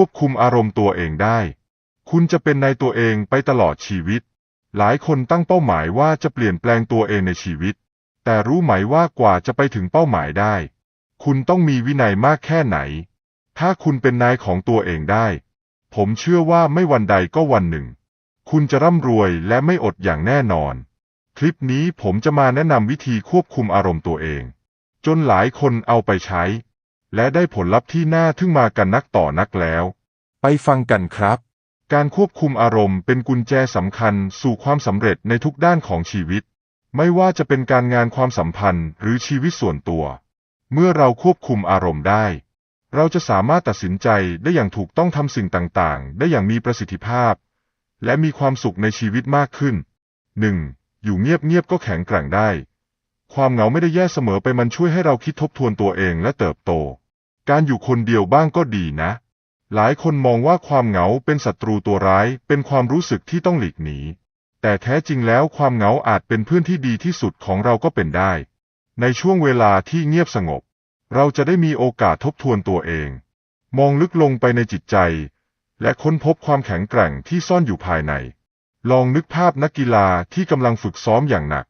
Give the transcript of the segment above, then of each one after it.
ควบคุมอารมณ์ตัวเองได้ คุณจะเป็นในายตัวเองไปตลอดชีวิต หลายคนตั้งเป้าหมายว่าจะเปลี่ยนแปลงตัวเองในชีวิต แต่รู้ไหมว่ากว่าจะไปถึงเป้าหมายได้ คุณต้องมีวินัยมากแค่ไหน ถ้าคุณเป็นนายของตัวเองได้ ผมเชื่อว่าไม่วันใดก็วันหนึ่ง คุณจะร่ำรวยและไม่อดอย่างแน่นอน คลิปนี้ผมจะมาแนะนำวิธีควบคุมอารมณ์ตัวเอง จนหลายคนเอาไปใช้ และได้ผลลัพธ์ที่น่าทึ่งมากันนักต่อนักแล้ว ไปฟังกันครับ การควบคุมอารมณ์เป็นกุญแจสำคัญสู่ความสำเร็จในทุกด้านของชีวิต ไม่ว่าจะเป็นการงานความสัมพันธ์หรือชีวิตส่วนตัว เมื่อเราควบคุมอารมณ์ได้ เราจะสามารถตัดสินใจได้อย่างถูกต้องทำสิ่งต่างๆ ได้อย่างมีประสิทธิภาพ และมีความสุขในชีวิตมากขึ้น 1. อยู่เงียบๆก็แข็งแกร่งได้ ความเหงาไม่ได้แย่เสมอไปมันช่วยให้เราคิดทบทวนตัวเองและเติบโต การอยู่คนเดียวบ้างก็ดีนะ หลายคนมองว่าความเหงาเป็นศัตรูตัวร้าย เป็นความรู้สึกที่ต้องหลีกหนี แต่แท้จริงแล้วความเหงาอาจเป็นเพื่อนที่ดีที่สุดของเราก็เป็นได้ ในช่วงเวลาที่เงียบสงบ เราจะได้มีโอกาสทบทวนตัวเอง มองลึกลงไปในจิตใจ และค้นพบความแข็งแกร่งที่ซ่อนอยู่ภายใน ลองนึกภาพนักกีฬาที่กำลังฝึกซ้อมอย่างหนัก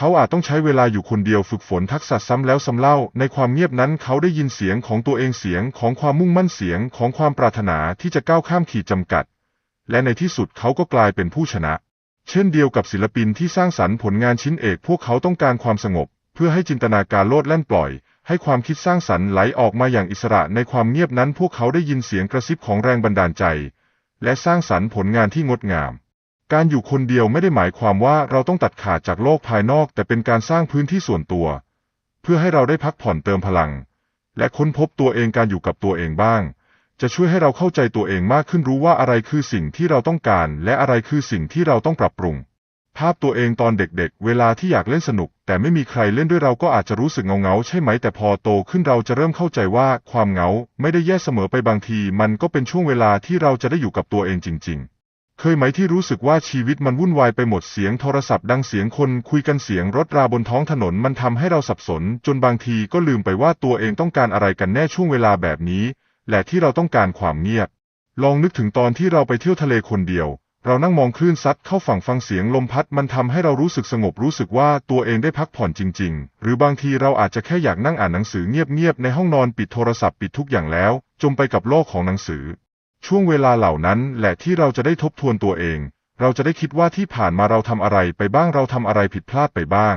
เขาอาจต้องใช้เวลาอยู่คนเดียวฝึกฝนทักษะซ้ำแล้วซ้ำเล่า ในความเงียบนั้นเขาได้ยินเสียงของตัวเองเสียงของความมุ่งมั่นเสียงของความปรารถนาที่จะก้าวข้ามขีดจำกัด และในที่สุดเขาก็กลายเป็นผู้ชนะ เช่นเดียวกับศิลปินที่สร้างสรรค์ผลงานชิ้นเอกพวกเขาต้องการความสงบ เพื่อให้จินตนาการโลดแล่นปล่อย ให้ความคิดสร้างสรรค์ไหลออกมาอย่างอิสระ ในความเงียบนั้นพวกเขาได้ยินเสียงกระซิบของแรงบันดาลใจ และสร้างสรรค์ผลงานที่งดงาม การอยู่คนเดียวไม่ได้หมายความว่าเราต้องตัดขาดจากโลกภายนอก แต่เป็นการสร้างพื้นที่ส่วนตัว เพื่อให้เราได้พักผ่อนเติมพลัง และค้นพบตัวเองการอยู่กับตัวเองบ้าง จะช่วยให้เราเข้าใจตัวเองมากขึ้นรู้ว่าอะไรคือสิ่งที่เราต้องการ และอะไรคือสิ่งที่เราต้องปรับปรุง ภาพตัวเองตอนเด็กๆ เวลาที่อยากเล่นสนุก แต่ไม่มีใครเล่นด้วยเราก็อาจจะรู้สึกเงาๆใช่ไหมแต่พอโตขึ้นเราจะเริ่มเข้าใจว่าความเงาไม่ได้แย่เสมอไปบางที มันก็เป็นช่วงเวลาที่เราจะได้อยู่กับตัวเองจริง ๆ เคยไหมที่รู้สึกว่าชีวิตมันวุ่นวายไปหมดเสียงโทรศัพท์ดังเสียงคนคุยกันเสียงรถราบนท้องถนนมันทำให้เราสับสน จนบางทีก็ลืมไปว่าตัวเองต้องการอะไรกันแน่ช่วงเวลาแบบนี้ และที่เราต้องการความเงียบ ลองนึกถึงตอนที่เราไปเที่ยวทะเลคนเดียว เรานั่งมองคลื่นซัดเข้าฝั่งฟังเสียงลมพัดมันทำให้เรารู้สึกสงบรู้สึกว่าตัวเองได้พักผ่อนจริง ๆ หรือบางทีเราอาจจะแค่อยากนั่งอ่านหนังสือเงียบๆในห้องนอนปิดโทรศัพท์ปิดทุกอย่างแล้ว จมไปกับโลกของหนังสือ ช่วงเวลาเหล่านั้นแหละที่เราจะได้ทบทวนตัวเอง เราจะได้คิดว่าที่ผ่านมาเราทำอะไรไปบ้างเราทำอะไรผิดพลาดไปบ้าง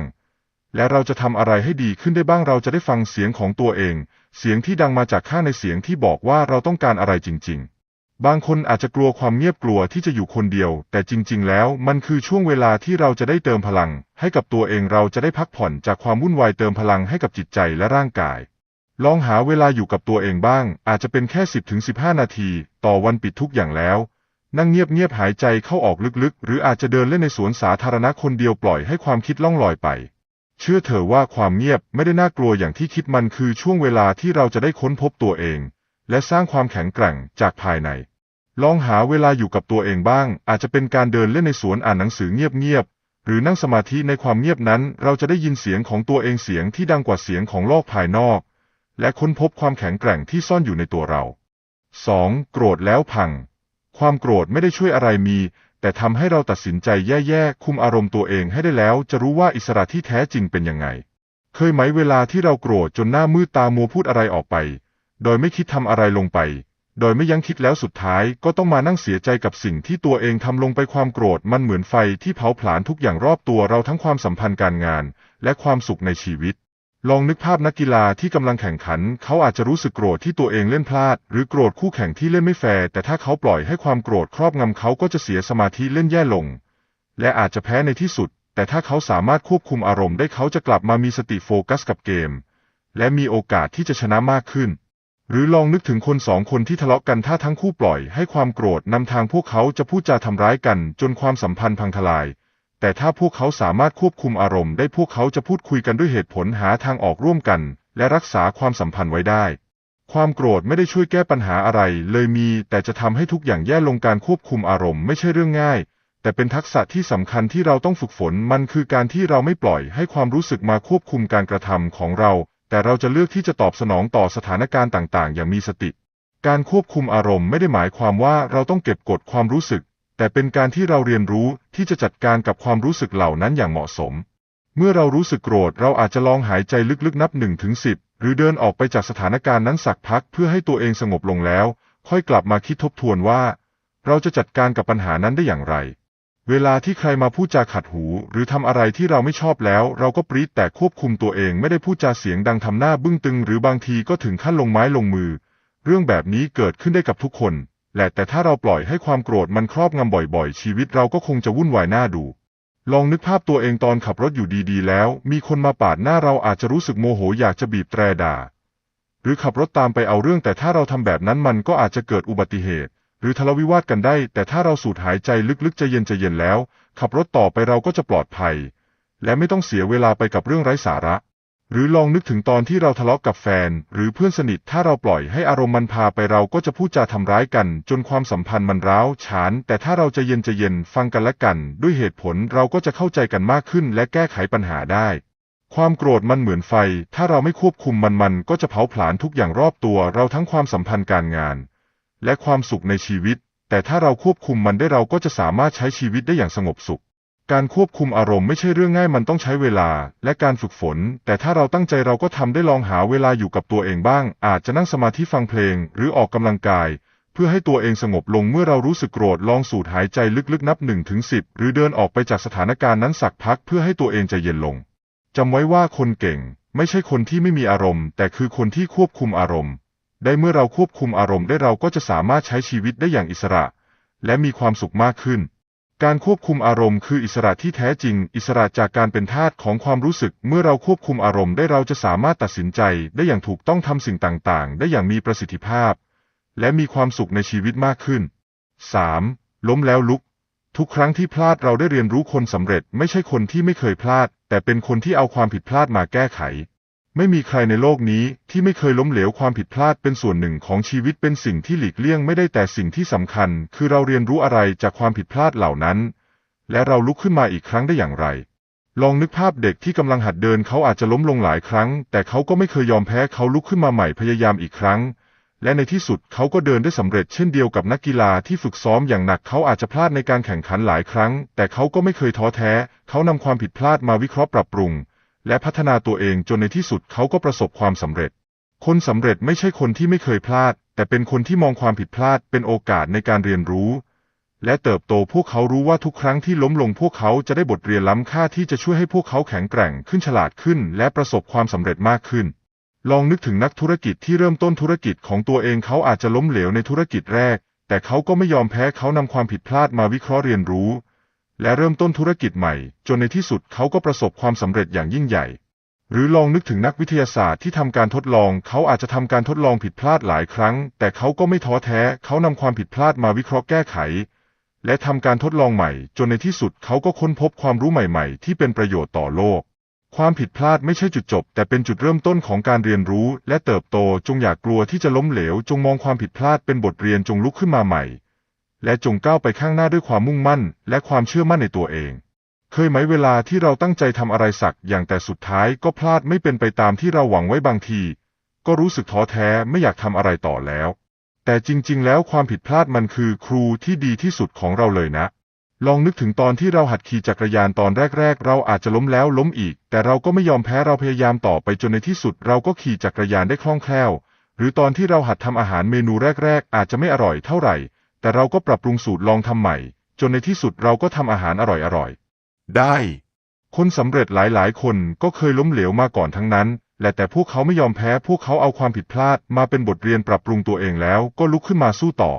และเราจะทำอะไรให้ดีขึ้นได้บ้างเราจะได้ฟังเสียงของตัวเอง เสียงที่ดังมาจากข้างในเสียงที่บอกว่าเราต้องการอะไรจริง ๆบางคนอาจจะกลัวความเงียบกลัวที่จะอยู่คนเดียว แต่จริง ๆ แล้วมันคือช่วงเวลาที่เราจะได้เติมพลัง ให้กับตัวเองเราจะได้พักผ่อนจากความวุ่นวายเติมพลังให้กับจิตใจและร่างกาย ลองหาเวลาอยู่กับตัวเองบ้าง อาจจะเป็นแค่ 10-15 นาที ต่อวันปิดทุกอย่างแล้ว นั่งเงียบๆหายใจเข้าออกลึกๆ หรืออาจจะเดินเล่นในสวนสาธารณะคนเดียวปล่อยให้ความคิดล่องลอยไป เชื่อเถอะว่าความเงียบไม่ได้น่ากลัวอย่างที่คิดมันคือช่วงเวลาที่เราจะได้ค้นพบตัวเอง และสร้างความแข็งแกร่งจากภายใน ลองหาเวลาอยู่กับตัวเองบ้าง อาจจะเป็นการเดินเล่นในสวนอ่านหนังสือเงียบๆหรือนั่งสมาธิในความเงียบนั้น เราจะได้ยินเสียงของตัวเองเสียงที่ดังกว่าเสียงของโลกภายนอก และค้นพบความแข็งแกร่งที่ซ่อนอยู่ในตัวเรา 2. โกรธแล้วพัง ความโกรธไม่ได้ช่วยอะไรมี แต่ทำให้เราตัดสินใจแย่ๆ คุมอารมณ์ตัวเองให้ได้แล้ว จะรู้ว่าอิสระที่แท้จริงเป็นยังไง เคยไหมเวลาที่เราโกรธจนหน้ามืดตามัวพูดอะไรออกไป โดยไม่คิดทำอะไรลงไป โดยไม่ยั้งคิดแล้วสุดท้าย ก็ต้องมานั่งเสียใจกับสิ่งที่ตัวเองทำลงไปความโกรธมันเหมือนไฟที่เผาผลาญทุกอย่างรอบตัวเราทั้งความสัมพันธ์การงาน และความสุขในชีวิต ลองนึกภาพนักกีฬาที่กำลังแข่งขัน เขาอาจจะรู้สึกโกรธที่ตัวเองเล่นพลาด หรือโกรธคู่แข่งที่เล่นไม่แฟร์แต่ถ้าเขาปล่อยให้ความโกรธครอบงำเขาก็จะเสียสมาธิเล่นแย่ลง และอาจจะแพ้ในที่สุด แต่ถ้าเขาสามารถควบคุมอารมณ์ได้เขาจะกลับมามีสติโฟกัสกับเกม และมีโอกาสที่จะชนะมากขึ้น หรือลองนึกถึงคนสองคนที่ทะเลาะกันถ้าทั้งคู่ปล่อยให้ความโกรธนำทางพวกเขาจะพูดจาทำร้ายกัน จนความสัมพันธ์พังทลาย แต่ถ้าพวกเขาสามารถควบคุมอารมณ์ได้พวกเขาจะพูดคุยกันด้วยเหตุผลหาทางออกร่วมกัน และรักษาความสัมพันธ์ไว้ได้ ความโกรธไม่ได้ช่วยแก้ปัญหาอะไร เลยมี แต่จะทำให้ทุกอย่างแย่ลงการควบคุมอารมณ์ไม่ใช่เรื่องง่าย แต่เป็นทักษะที่สำคัญที่เราต้องฝึกฝน มันคือการที่เราไม่ปล่อยให้ความรู้สึกมาควบคุมการกระทำของเรา แต่เราจะเลือกที่จะตอบสนองต่อสถานการณ์ต่าง ๆ อย่างมีสติ การควบคุมอารมณ์ไม่ได้หมายความว่าเราต้องเก็บกดความรู้สึก แต่เป็นการที่เราเรียนรู้ที่จะจัดการกับความรู้สึกเหล่านั้นอย่างเหมาะสม เมื่อเรารู้สึกโกรธเราอาจจะลองหายใจลึกๆนับหนึ่งถึงสิบหรือเดินออกไปจากสถานการณ์นั้นสักพักเพื่อให้ตัวเองสงบลงแล้ว ค่อยกลับมาคิดทบทวนว่า เราจะจัดการกับปัญหานั้นได้อย่างไร เวลาที่ใครมาพูดจาขัดหู หรือทำอะไรที่เราไม่ชอบแล้ว เราก็ปรีดแต่ควบคุมตัวเองไม่ได้พูดจาเสียงดังทำหน้าบึ้งตึง หรือบางทีก็ถึงขั้นลงไม้ลงมือ เรื่องแบบนี้เกิดขึ้นได้กับทุกคน แหละแต่ถ้าเราปล่อยให้ความโกรธมันครอบงำบ่อยๆ ชีวิตเราก็คงจะวุ่นวายหน้าดู ลองนึกภาพตัวเองตอนขับรถอยู่ดีๆ แล้ว มีคนมาปาดหน้าเราอาจจะรู้สึกโมโหอยากจะบีบแตรด่า หรือขับรถตามไปเอาเรื่องแต่ถ้าเราทำแบบนั้นมันก็อาจจะเกิดอุบัติเหตุ หรือทะเลาะวิวาทกันได้ แต่ถ้าเราสูดหายใจลึกๆใจเย็นใจเย็นแล้ว ขับรถต่อไปเราก็จะปลอดภัย และไม่ต้องเสียเวลาไปกับเรื่องไร้สาระ หรือลองนึกถึงตอนที่เราทะเลาะกับแฟน หรือเพื่อนสนิทถ้าเราปล่อยให้อารมณ์มันพาไปเราก็จะพูดจาทำร้ายกัน จนความสัมพันธ์มันร้าวฉาน แต่ถ้าเราจะเย็นใจเย็นฟังกันและกัน ด้วยเหตุผลเราก็จะเข้าใจกันมากขึ้น และแก้ไขปัญหาได้ ความโกรธมันเหมือนไฟ ถ้าเราไม่ควบคุมมันมันก็จะเผาผลาญทุกอย่างรอบตัว เราทั้งความสัมพันธ์การงาน และความสุขในชีวิต แต่ถ้าเราควบคุมมันได้เราก็จะสามารถใช้ชีวิตได้อย่างสงบสุข การควบคุมอารมณ์ไม่ใช่เรื่องง่ายมันต้องใช้เวลา และการฝึกฝน แต่ถ้าเราตั้งใจเราก็ทำได้ลองหาเวลาอยู่กับตัวเองบ้าง อาจจะนั่งสมาธิฟังเพลง หรือออกกำลังกาย เพื่อให้ตัวเองสงบลงเมื่อเรารู้สึกโกรธลองสูดหายใจลึกๆนับหนึ่งถึงสิบหรือเดินออกไปจากสถานการณ์นั้นสักพักเพื่อให้ตัวเองใจเย็นลงจำไว้ว่าคนเก่ง ไม่ใช่คนที่ไม่มีอารมณ์ แต่คือคนที่ควบคุมอารมณ์ ได้เมื่อเราควบคุมอารมณ์ได้เราก็จะสามารถใช้ชีวิตได้อย่างอิสระ และมีความสุขมากขึ้น การควบคุมอารมณ์คืออิสระที่แท้จริง อิสระจากการเป็นทาสของความรู้สึก เมื่อเราควบคุมอารมณ์ได้เราจะสามารถตัดสินใจ ได้อย่างถูกต้องทำสิ่งต่างๆ ได้อย่างมีประสิทธิภาพ และมีความสุขในชีวิตมากขึ้น 3. ล้มแล้วลุก ทุกครั้งที่พลาดเราได้เรียนรู้คนสำเร็จ ไม่ใช่คนที่ไม่เคยพลาด แต่เป็นคนที่เอาความผิดพลาดมาแก้ไข ไม่มีใครในโลกนี้ที่ไม่เคยล้มเหลวความผิดพลาดเป็นส่วนหนึ่งของชีวิตเป็นสิ่งที่หลีกเลี่ยงไม่ได้แต่สิ่งที่สำคัญ คือเราเรียนรู้อะไรจากความผิดพลาดเหล่านั้น และเราลุกขึ้นมาอีกครั้งได้อย่างไร ลองนึกภาพเด็กที่กำลังหัดเดินเขาอาจจะล้มลงหลายครั้ง แต่เขาก็ไม่เคยยอมแพ้เขาลุกขึ้นมาใหม่พยายามอีกครั้ง และในที่สุดเขาก็เดินได้สำเร็จเช่นเดียวกับนักกีฬาที่ฝึกซ้อมอย่างหนักเขาอาจจะพลาดในการแข่งขันหลายครั้ง แต่เขาก็ไม่เคยท้อแท้ เขานำความผิดพลาดมาวิเคราะห์ปรับปรุง และพัฒนาตัวเองจนในที่สุดเขาก็ประสบความสำเร็จ คนสำเร็จไม่ใช่คนที่ไม่เคยพลาด แต่เป็นคนที่มองความผิดพลาดเป็นโอกาสในการเรียนรู้ และเติบโตพวกเขารู้ว่าทุกครั้งที่ล้มลงพวกเขาจะได้บทเรียนล้ำค่าที่จะช่วยให้พวกเขาแข็งแกร่งขึ้นฉลาดขึ้น และประสบความสำเร็จมากขึ้น ลองนึกถึงนักธุรกิจที่เริ่มต้นธุรกิจของตัวเองเขาอาจจะล้มเหลวในธุรกิจแรก แต่เขาก็ไม่ยอมแพ้เขานำความผิดพลาดมาวิเคราะห์เรียนรู้ และเริ่มต้นธุรกิจใหม่ จนในที่สุดเขาก็ประสบความสำเร็จอย่างยิ่งใหญ่ หรือลองนึกถึงนักวิทยาศาสตร์ที่ทำการทดลอง เขาอาจจะทำการทดลองผิดพลาดหลายครั้ง แต่เขาก็ไม่ท้อแท้ เขานำความผิดพลาดมาวิเคราะห์แก้ไข และทำการทดลองใหม่ จนในที่สุดเขาก็ค้นพบความรู้ใหม่ๆ ที่เป็นประโยชน์ต่อโลกความผิดพลาดไม่ใช่จุดจบ แต่เป็นจุดเริ่มต้นของการเรียนรู้ และเติบโตจงอย่ากกลัวที่จะล้มเหลว จงมองความผิดพลาดเป็นบทเรียนจงลุกขึ้นมาใหม่ และจงก้าวไปข้างหน้าด้วยความมุ่งมั่น และความเชื่อมั่นในตัวเอง เคยไหมเวลาที่เราตั้งใจทำอะไรสักอย่างแต่สุดท้ายก็พลาดไม่เป็นไปตามที่เราหวังไว้บางที ก็รู้สึกท้อแท้ไม่อยากทำอะไรต่อแล้ว แต่จริง ๆ แล้วความผิดพลาดมันคือครูที่ดีที่สุดของเราเลยนะ ลองนึกถึงตอนที่เราหัดขี่จักรยานตอนแรก ๆ เราอาจจะล้มแล้วล้มอีก แต่เราก็ไม่ยอมแพ้เราพยายามต่อไปจนในที่สุด เราก็ขี่จักรยานได้คล่องแคล่ว หรือตอนที่เราหัดทำอาหารเมนูแรก ๆ อาจจะไม่อร่อยเท่าไหร่ แต่เราก็ปรับปรุงสูตรลองทำใหม่ จนในที่สุดเราก็ทำอาหารอร่อยๆ ได้ คนสำเร็จหลายๆ คนก็เคยล้มเหลวมาก่อนทั้งนั้น และแต่พวกเขาไม่ยอมแพ้ พวกเขาเอาความผิดพลาดมาเป็นบทเรียนปรับปรุงตัวเองแล้วก็ลุกขึ้นมาสู้ต่อ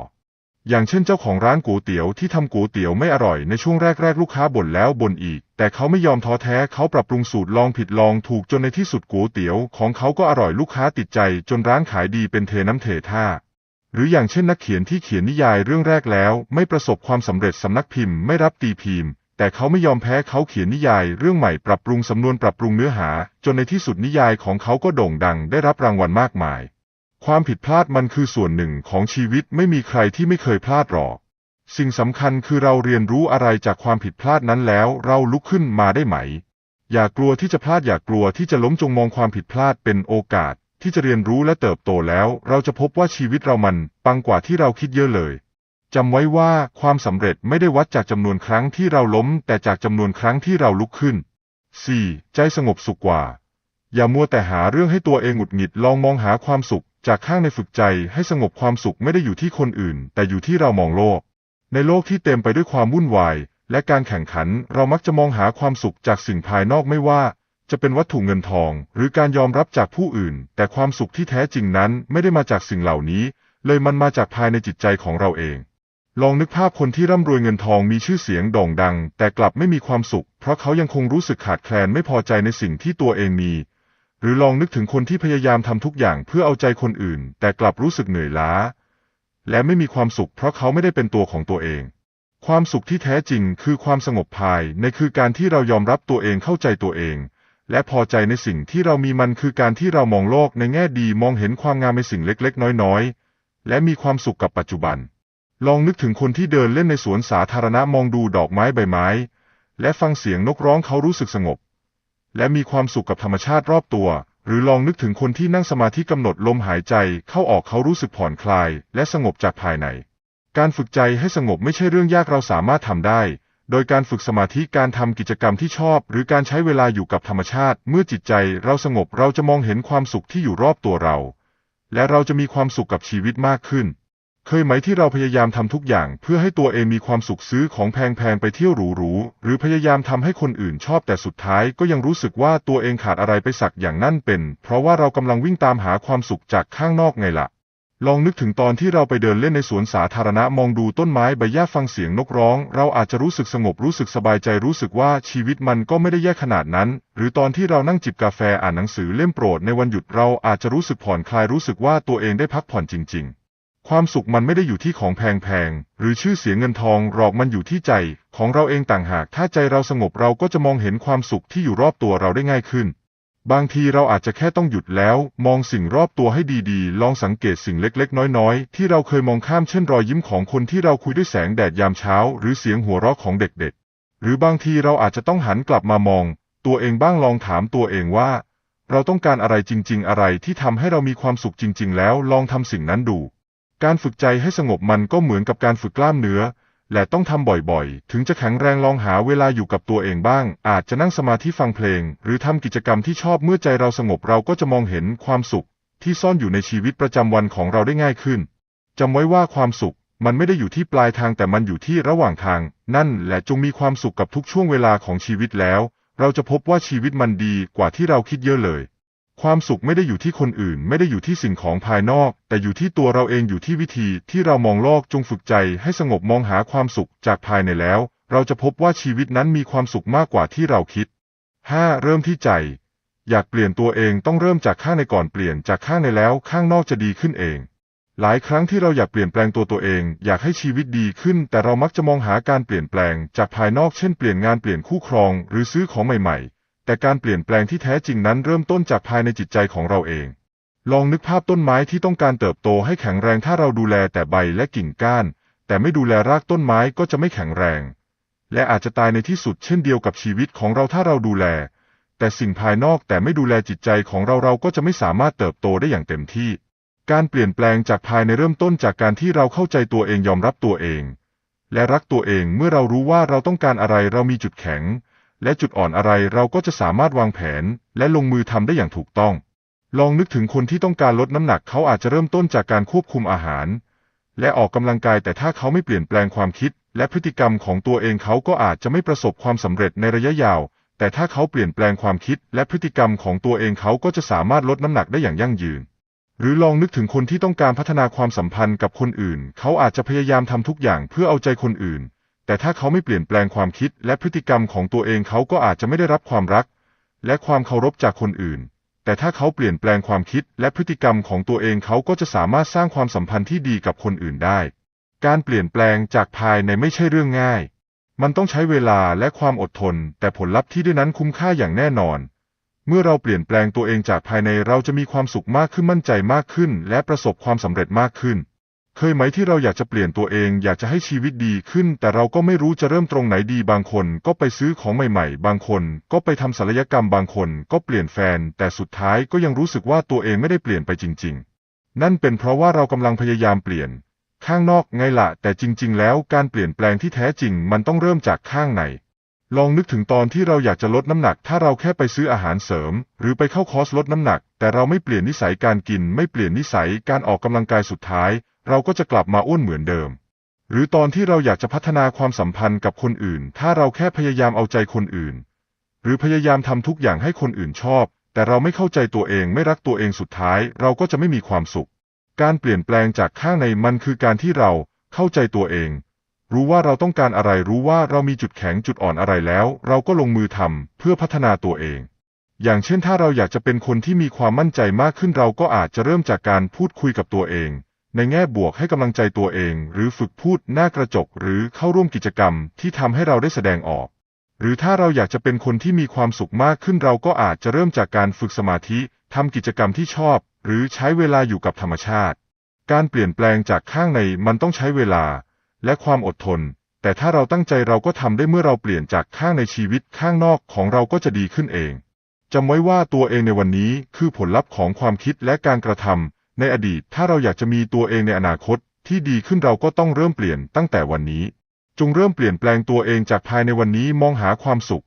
อย่างเช่นเจ้าของร้านก๋วยเตี๋ยวที่ทำก๋วยเตี๋ยวไม่อร่อยในช่วงแรกๆ ลูกค้าบ่นแล้วบ่นอีก แต่เขาไม่ยอมท้อแท้ เขาปรับปรุงสูตรลองผิดลองถูกจนในที่สุดก๋วยเตี๋ยวของเขาก็อร่อยลูกค้าติดใจ จนร้านขายดีเป็นเทน้ำเทท่า หรืออย่างเช่นนักเขียนที่เขียนนิยายเรื่องแรกแล้ว ไม่ประสบความสำเร็จสำนักพิมพ์ไม่รับตีพิมพ์ แต่เขาไม่ยอมแพ้เขาเขียนนิยายเรื่องใหม่ปรับปรุงสำนวนปรับปรุงเนื้อหา จนในที่สุดนิยายของเขาก็โด่งดังได้รับรางวัลมากมาย ความผิดพลาดมันคือส่วนหนึ่งของชีวิตไม่มีใครที่ไม่เคยพลาดหรอกสิ่งสำคัญคือเราเรียนรู้อะไรจากความผิดพลาดนั้นแล้ว เราลุกขึ้นมาได้ไหม อย่ากลัวที่จะพลาดอย่ากลัวที่จะล้มจงมองความผิดพลาดเป็นโอกาส ที่จะเรียนรู้และเติบโตแล้ว เราจะพบว่าชีวิตเรามันปังกว่าที่เราคิดเยอะเลยจำไว้ว่าความสำเร็จไม่ได้วัดจากจำนวนครั้งที่เราล้ม แต่จากจำนวนครั้งที่เราลุกขึ้น 4. ใจสงบสุขกว่า อย่ามัวแต่หาเรื่องให้ตัวเองหงุดหงิดลองมองหาความสุข จากข้างในฝึกใจให้สงบความสุขไม่ได้อยู่ที่คนอื่น แต่อยู่ที่เรามองโลก ในโลกที่เต็มไปด้วยความวุ่นวาย และการแข่งขันเรามักจะมองหาความสุขจากสิ่งภายนอกไม่ว่า จะเป็นวัตถุเงินทอง หรือการยอมรับจากผู้อื่น แต่ความสุขที่แท้จริงนั้นไม่ได้มาจากสิ่งเหล่านี้ เลยมันมาจากภายในจิตใจของเราเอง ลองนึกภาพคนที่ร่ำรวยเงินทองมีชื่อเสียงโด่งดัง แต่กลับไม่มีความสุข เพราะเขายังคงรู้สึกขาดแคลนไม่พอใจในสิ่งที่ตัวเองมี หรือลองนึกถึงคนที่พยายามทำทุกอย่างเพื่อเอาใจคนอื่น แต่กลับรู้สึกเหนื่อยล้า และไม่มีความสุข เพราะเขาไม่ได้เป็นตัวของตัวเองความสุขที่แท้จริงคือความสงบภายในคือการที่เรายอมรับตัวเองเข้าใจตัวเอง และพอใจในสิ่งที่เรามีมันคือการที่เรามองโลกในแง่ดีมองเห็นความงามในสิ่งเล็กๆ น้อยๆ และมีความสุขกับปัจจุบัน ลองนึกถึงคนที่เดินเล่นในสวนสาธารณะมองดูดอกไม้ใบไม้ และฟังเสียงนกร้องเขารู้สึกสงบ และมีความสุขกับธรรมชาติรอบตัว หรือลองนึกถึงคนที่นั่งสมาธิกำหนดลมหายใจเข้าออกเขารู้สึกผ่อนคลาย และสงบจากภายใน การฝึกใจให้สงบไม่ใช่เรื่องยากเราสามารถทำได้ โดยการฝึกสมาธิการทำกิจกรรมที่ชอบ หรือการใช้เวลาอยู่กับธรรมชาติ เมื่อจิตใจเราสงบเราจะมองเห็นความสุขที่อยู่รอบตัวเรา และเราจะมีความสุขกับชีวิตมากขึ้น เคยไหมที่เราพยายามทำทุกอย่าง เพื่อให้ตัวเองมีความสุขซื้อของแพงๆไปเที่ยวหรูๆหรือพยายามทำให้คนอื่นชอบแต่สุดท้ายก็ยังรู้สึกว่าตัวเองขาดอะไรไปสักอย่างนั่นเป็น เพราะว่าเรากำลังวิ่งตามหาความสุขจากข้างนอกไงล่ะ ลองนึกถึงตอนที่เราไปเดินเล่นในสวนสาธารณะมองดูต้นไม้ใบหญ้าฟังเสียงนกร้อง เราอาจจะรู้สึกสงบรู้สึกสบายใจรู้สึกว่าชีวิตมันก็ไม่ได้แย่ขนาดนั้น หรือตอนที่เรานั่งจิบกาแฟอ่านหนังสือเล่มโปรดในวันหยุดเราอาจจะรู้สึกผ่อนคลายรู้สึกว่าตัวเองได้พักผ่อนจริง ๆ ความสุขมันไม่ได้อยู่ที่ของแพงๆหรือชื่อเสียงเงินทองหรอกมันอยู่ที่ใจ ของเราเองต่างหาก ถ้าใจเราสงบเราก็จะมองเห็นความสุขที่อยู่รอบตัวเราได้ง่ายขึ้น บางทีเราอาจจะแค่ต้องหยุดแล้ว มองสิ่งรอบตัวให้ดีๆ ลองสังเกตสิ่งเล็กๆ น้อยๆ ที่เราเคยมองข้ามเช่นรอยยิ้มของคนที่เราคุยด้วยแสงแดดยามเช้า หรือเสียงหัวเราะของเด็กๆ หรือบางทีเราอาจจะต้องหันกลับมามอง ตัวเองบ้างลองถามตัวเองว่า เราต้องการอะไรจริง ๆ อะไรที่ทำให้เรามีความสุขจริง ๆ แล้วลองทำสิ่งนั้นดู การฝึกใจให้สงบมันก็เหมือนกับการฝึกกล้ามเนื้อ และต้องทำบ่อยๆ ถึงจะแข็งแรงลองหาเวลาอยู่กับตัวเองบ้าง อาจจะนั่งสมาธิฟังเพลง หรือทำกิจกรรมที่ชอบเมื่อใจเราสงบเราก็จะมองเห็นความสุข ที่ซ่อนอยู่ในชีวิตประจำวันของเราได้ง่ายขึ้นจำไว้ว่าความสุขมันไม่ได้อยู่ที่ปลายทางแต่มันอยู่ที่ระหว่างทาง นั่นแหละจงมีความสุขกับทุกช่วงเวลาของชีวิตแล้ว เราจะพบว่าชีวิตมันดีกว่าที่เราคิดเยอะเลย ความสุขไม่ได้อยู่ที่คนอื่น ไม่ได้อยู่ที่สิ่งของภายนอก แต่อยู่ที่ตัวเราเองอยู่ที่วิธีที่เรามองโลกจงฝึกใจให้สงบมองหาความสุขจากภายในแล้ว เราจะพบว่าชีวิตนั้นมีความสุขมากกว่าที่เราคิด 5. เริ่มที่ใจ อยากเปลี่ยนตัวเองต้องเริ่มจากข้างในก่อนเปลี่ยนจากข้างในแล้วข้างนอกจะดีขึ้นเองหลายครั้งที่เราอยากเปลี่ยนแปลงตัวตัวเอง อยากให้ชีวิตดีขึ้น แต่เรามักจะมองหาการเปลี่ยนแปลงจากภายนอกเช่นเปลี่ยนงานเปลี่ยนคู่ครอง หรือซื้อของใหม่ๆ แต่การเปลี่ยนแปลงที่แท้จริงนั้นเริ่มต้นจากภายในจิตใจของเราเอง ลองนึกภาพต้นไม้ที่ต้องการเติบโตให้แข็งแรงถ้าเราดูแลแต่ใบและกิ่งก้าน แต่ไม่ดูแลรากต้นไม้ก็จะไม่แข็งแรง และอาจจะตายในที่สุดเช่นเดียวกับชีวิตของเราถ้าเราดูแล แต่สิ่งภายนอกแต่ไม่ดูแลจิตใจของเราเราก็จะไม่สามารถเติบโตได้อย่างเต็มที่ การเปลี่ยนแปลงจากภายในเริ่มต้นจากการที่เราเข้าใจตัวเองยอมรับตัวเอง และรักตัวเองเมื่อเรารู้ว่าเราต้องการอะไรเรามีจุดแข็ง และจุดอ่อนอะไรเราก็จะสามารถวางแผน และลงมือทำได้อย่างถูกต้อง ลองนึกถึงคนที่ต้องการลดน้ำหนักเขาอาจจะเริ่มต้นจากการควบคุมอาหาร และออกกำลังกายแต่ถ้าเขาไม่เปลี่ยนแปลงความคิด และพฤติกรรมของตัวเองเขาก็อาจจะไม่ประสบความสำเร็จในระยะยาว แต่ถ้าเขาเปลี่ยนแปลงความคิด และพฤติกรรมของตัวเองเขาก็จะสามารถลดน้ำหนักได้อย่างยั่งยืนหรือลองนึกถึงคนที่ต้องการพัฒนาความสัมพันธ์กับคนอื่น เขาอาจจะพยายามทำทุกอย่างเพื่อเอาใจคนอื่น แต่ถ้าเขาไม่เปลี่ยนแปลงความคิดและพฤติกรรมของตัวเองเขาก็อาจจะไม่ได้รับความรัก และความเคารพจากคนอื่น แต่ถ้าเขาเปลี่ยนแปลงความคิดและพฤติกรรมของตัวเองเขาก็จะสามารถสร้างความสัมพันธ์ที่ดีกับคนอื่นได้ การเปลี่ยนแปลงจากภายในไม่ใช่เรื่องง่าย มันต้องใช้เวลาและความอดทน แต่ผลลัพธ์ที่ได้นั้นคุ้มค่าอย่างแน่นอน เมื่อเราเปลี่ยนแปลงตัวเองจากภายในเราจะมีความสุขมากขึ้นมั่นใจมากขึ้น และประสบความสำเร็จมากขึ้น เคยไหมที่เราอยากจะเปลี่ยนตัวเอง อยากจะให้ชีวิตดีขึ้น แต่เราก็ไม่รู้จะเริ่มตรงไหนดีบางคนก็ไปซื้อของใหม่ๆ บางคนก็ไปทำศัลยกรรมบางคนก็เปลี่ยนแฟน แต่สุดท้ายก็ยังรู้สึกว่าตัวเองไม่ได้เปลี่ยนไปจริง ๆ นั่นเป็นเพราะว่าเรากำลังพยายามเปลี่ยน ข้างนอกไงล่ะ แต่จริง ๆ แล้วการเปลี่ยนแปลงที่แท้จริง มันต้องเริ่มจากข้างในลองนึกถึงตอนที่เราอยากจะลดน้ำหนัก ถ้าเราแค่ไปซื้ออาหารเสริม หรือไปเข้าคอร์สลดน้ำหนัก แต่เราไม่เปลี่ยนนิสัยการกิน ไม่เปลี่ยนนิสัยการออกกำลังกายสุดท้าย เราก็จะกลับมาอ้วนเหมือนเดิม หรือตอนที่เราอยากจะพัฒนาความสัมพันธ์กับคนอื่น ถ้าเราแค่พยายามเอาใจคนอื่น หรือพยายามทำทุกอย่างให้คนอื่นชอบ แต่เราไม่เข้าใจตัวเองไม่รักตัวเองสุดท้าย เราก็จะไม่มีความสุข การเปลี่ยนแปลงจากข้างในมันคือการที่เราเข้าใจตัวเอง รู้ว่าเราต้องการอะไรรู้ว่าเรามีจุดแข็งจุดอ่อนอะไรแล้ว เราก็ลงมือทำเพื่อพัฒนาตัวเองอย่างเช่นถ้าเราอยากจะเป็นคนที่มีความมั่นใจมากขึ้นเราก็อาจจะเริ่มจากการพูดคุยกับตัวเอง ในแง่บวกให้กำลังใจตัวเอง หรือฝึกพูดหน้ากระจก หรือเข้าร่วมกิจกรรมที่ทำให้เราได้แสดงออก หรือถ้าเราอยากจะเป็นคนที่มีความสุขมากขึ้นเราก็อาจจะเริ่มจากการฝึกสมาธิทำกิจกรรมที่ชอบ หรือใช้เวลาอยู่กับธรรมชาติ การเปลี่ยนแปลงจากข้างในมันต้องใช้เวลา และความอดทน แต่ถ้าเราตั้งใจเราก็ทำได้เมื่อเราเปลี่ยนจากข้างในชีวิตข้างนอกของเราก็จะดีขึ้นเองจำไว้ว่าตัวเองในวันนี้คือผลลัพธ์ของความคิดและการกระทำ ในอดีตถ้าเราอยากจะมีตัวเองในอนาคตที่ดีขึ้นเราก็ต้องเริ่มเปลี่ยนตั้งแต่วันนี้ จงเริ่มเปลี่ยนแปลงตัวเองจากภายในวันนี้มองหาความสุข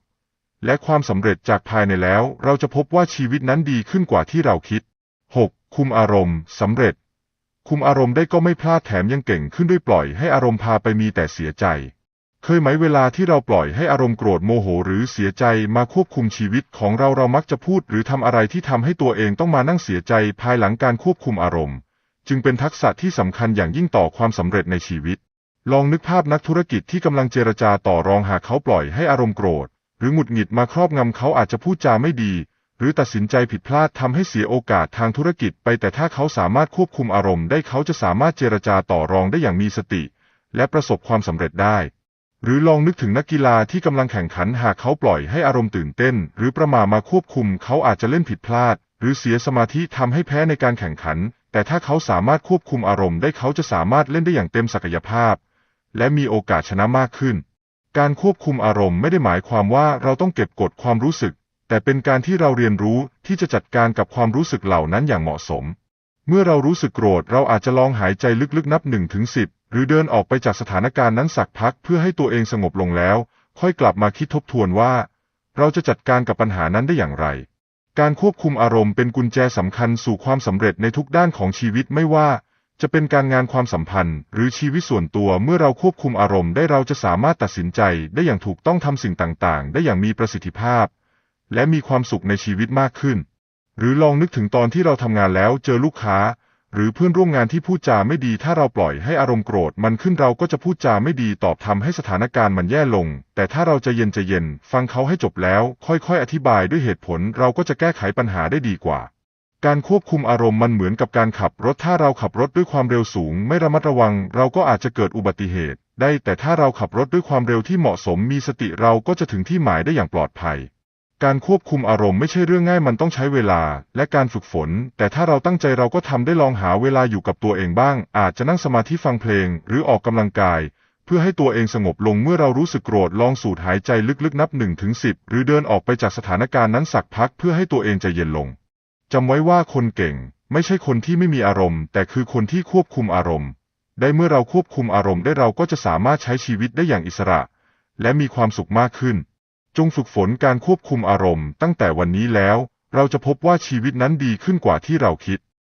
และความสำเร็จจากภายในแล้ว เราจะพบว่าชีวิตนั้นดีขึ้นกว่าที่เราคิด 6. คุมอารมณ์สำเร็จ คุมอารมณ์ได้ก็ไม่พลาดแถมยังเก่งขึ้นด้วยปล่อยให้อารมณ์พาไปมีแต่เสียใจ เคยไหมเวลาที่เราปล่อยให้อารมณ์โกรธโมโหหรือเสียใจมาควบคุมชีวิตของเราเรามักจะพูดหรือทำอะไรที่ทำให้ตัวเองต้องมานั่งเสียใจภายหลังการควบคุมอารมณ์ จึงเป็นทักษะที่สำคัญอย่างยิ่งต่อความสำเร็จในชีวิต ลองนึกภาพนักธุรกิจที่กำลังเจรจาต่อรองหากเขาปล่อยให้อารมณ์โกรธ หรือหงุดหงิดมาครอบงำเขาอาจจะพูดจาไม่ดี หรือตัดสินใจผิดพลาดทำให้เสียโอกาสทางธุรกิจไปแต่ถ้าเขาสามารถควบคุมอารมณ์ได้เขาจะสามารถเจรจาต่อรองได้อย่างมีสติ และประสบความสำเร็จได้ หรือลองนึกถึงนักกีฬาที่กำลังแข่งขันหากเขาปล่อยให้อารมณ์ตื่นเต้น หรือประมามาควบคุมเขาอาจจะเล่นผิดพลาด หรือเสียสมาธิทำให้แพ้ในการแข่งขัน แต่ถ้าเขาสามารถควบคุมอารมณ์ได้เขาจะสามารถเล่นได้อย่างเต็มศักยภาพ และมีโอกาสชนะมากขึ้น การควบคุมอารมณ์ไม่ได้หมายความว่าเราต้องเก็บกดความรู้สึก แต่เป็นการที่เราเรียนรู้ที่จะจัดการกับความรู้สึกเหล่านั้นอย่างเหมาะสม เมื่อเรารู้สึกโกรธเราอาจจะลองหายใจลึกๆนับหนึ่งถึงสิบหรือเดินออกไปจากสถานการณ์นั้นสักพักเพื่อให้ตัวเองสงบลงแล้ว ค่อยกลับมาคิดทบทวนว่า เราจะจัดการกับปัญหานั้นได้อย่างไร การควบคุมอารมณ์เป็นกุญแจสำคัญสู่ความสำเร็จในทุกด้านของชีวิตไม่ว่าจะเป็นการงานความสัมพันธ์ หรือชีวิตส่วนตัวเมื่อเราควบคุมอารมณ์ได้เราจะสามารถตัดสินใจได้อย่างถูกต้องทำสิ่งต่างๆ ได้อย่างมีประสิทธิภาพ และมีความสุขในชีวิตมากขึ้น หรือลองนึกถึงตอนที่เราทำงานแล้วเจอลูกค้า หรือเพื่อนร่วมงานที่พูดจาไม่ดี ถ้าเราปล่อยให้อารมณ์โกรธ มันขึ้นเราก็จะพูดจาไม่ดีตอบทำให้สถานการณ์มันแย่ลง แต่ถ้าเราใจเย็นใจเย็น ฟังเขาให้จบแล้ว ค่อยๆ อธิบายด้วยเหตุผล เราก็จะแก้ไขปัญหาได้ดีกว่า การควบคุมอารมณ์มันเหมือนกับการขับรถถ้าเราขับรถด้วยความเร็วสูง ไม่ระมัดระวัง เราก็อาจจะเกิดอุบัติเหตุ ได้แต่ถ้าเราขับรถด้วยความเร็วที่เหมาะสมมีสติเราก็จะถึงที่หมายได้อย่างปลอดภัย การควบคุมอารมณ์ไม่ใช่เรื่องง่ายมันต้องใช้เวลา และการฝึกฝน แต่ถ้าเราตั้งใจเราก็ทำได้ลองหาเวลาอยู่กับตัวเองบ้าง อาจจะนั่งสมาธิฟังเพลง หรือออกกำลังกาย เพื่อให้ตัวเองสงบลงเมื่อเรารู้สึกโกรธลองสูดหายใจลึกๆนับ1นถึงสิหรือเดินออกไปจากสถานการณ์นั้นสักพักเพื่อให้ตัวเองใจเย็นลงจำไว้ว่าคนเก่ง ไม่ใช่คนที่ไม่มีอารมณ์ แต่คือคนที่ควบคุมอารมณ์ ได้เมื่อเราควบคุมอารมณ์ได้เราก็จะสามารถใช้ชีวิตได้อย่างอิสระ และมีความสุขมากขึ้น จงฝึกฝนการควบคุมอารมณ์ตั้งแต่วันนี้แล้ว เราจะพบว่าชีวิตนั้นดีขึ้นกว่าที่เราคิด